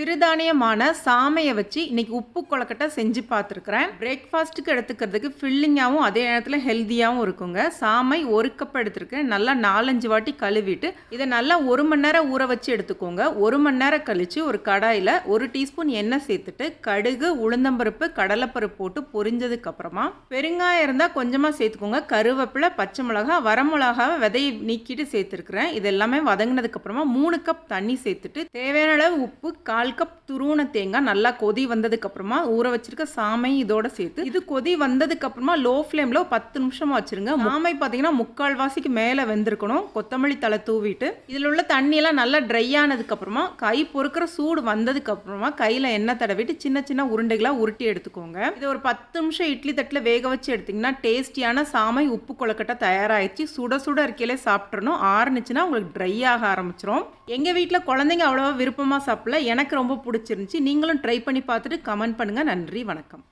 சிறுதானியமான சாமையை வச்சு இன்னைக்கு உப்பு கொழக்கட்டை செஞ்சு பார்த்துருக்குறேன். பிரேக்ஃபாஸ்ட்டுக்கு எடுத்துக்கிறதுக்கு ஃபில்லிங்காகவும் அதே நேரத்தில் ஹெல்த்தியாகவும் இருக்குங்க. சாமை ஒரு கப் எடுத்துருக்கேன். நல்லா நாலஞ்சு வாட்டி கழுவிட்டு இதை நல்லா ஒரு மணி நேரம் ஊற வச்சு எடுத்துக்கோங்க. ஒரு மணி நேரம் கழித்து ஒரு கடாயில் ஒரு டீஸ்பூன் எண்ணெய் சேர்த்துட்டு கடுகு உளுந்தம்பருப்பு கடலைப்பருப்பு போட்டு பொரிஞ்சதுக்கப்புறமா பெருங்காயம் இருந்தால் கொஞ்சமாக சேர்த்துக்கோங்க. கருவேப்பிலை பச்சை மிளகா வரமிளகாவை விதையை நீக்கிட்டு சேர்த்துருக்குறேன். இது எல்லாமே வதங்கினதுக்கப்புறமா மூணு கப் தண்ணி சேர்த்துட்டு தேவையான அளவு உப்பு கால் கப் துருவன தேங்காய் நல்லா கொதி வந்ததுக்கு அப்புறமா ஊற வச்சிருக்க சாமை இதோட சேர்த்து இது கொதி வந்ததுக்கு அப்புறமா லோ ஃப்ளேமில் பத்து நிமிஷமாக வச்சிருங்க. மாமை பார்த்தீங்கன்னா முக்கால் வாசிக்கு மேலே வெந்திருக்கணும். கொத்தமல்லி தலை தூவிட்டு இதில் உள்ள தண்ணியெல்லாம் நல்லா ட்ரை ஆனதுக்கு அப்புறமா கை பொறுக்கிற சூடு வந்ததுக்கு அப்புறமா கையில் எண்ணெய் தடவிட்டு சின்ன சின்ன உருண்டைகளாக உருட்டி எடுத்துக்கோங்க. இது ஒரு பத்து நிமிஷம் இட்லி தட்டில் வேக வச்சு எடுத்தீங்கன்னா டேஸ்டியான சாமை உப்பு கொழக்கட்டை தயாராகிடுச்சு சுட சுட இருக்கையிலே சாப்பிட்றணும் ஆறுனுச்சுன்னா உங்களுக்கு ட்ரை ஆக ஆரம்பிச்சிரும். எங்கள் வீட்டில் குழந்தைங்க அவ்வளோவா விருப்பமாக சாப்பிடல. எனக்கு ரொம்ப பிடிச்சிருந்துச்சி. நீங்களும் ட்ரை பண்ணி பார்த்துட்டு கமெண்ட் பண்ணுங்கள் நன்றி வணக்கம்.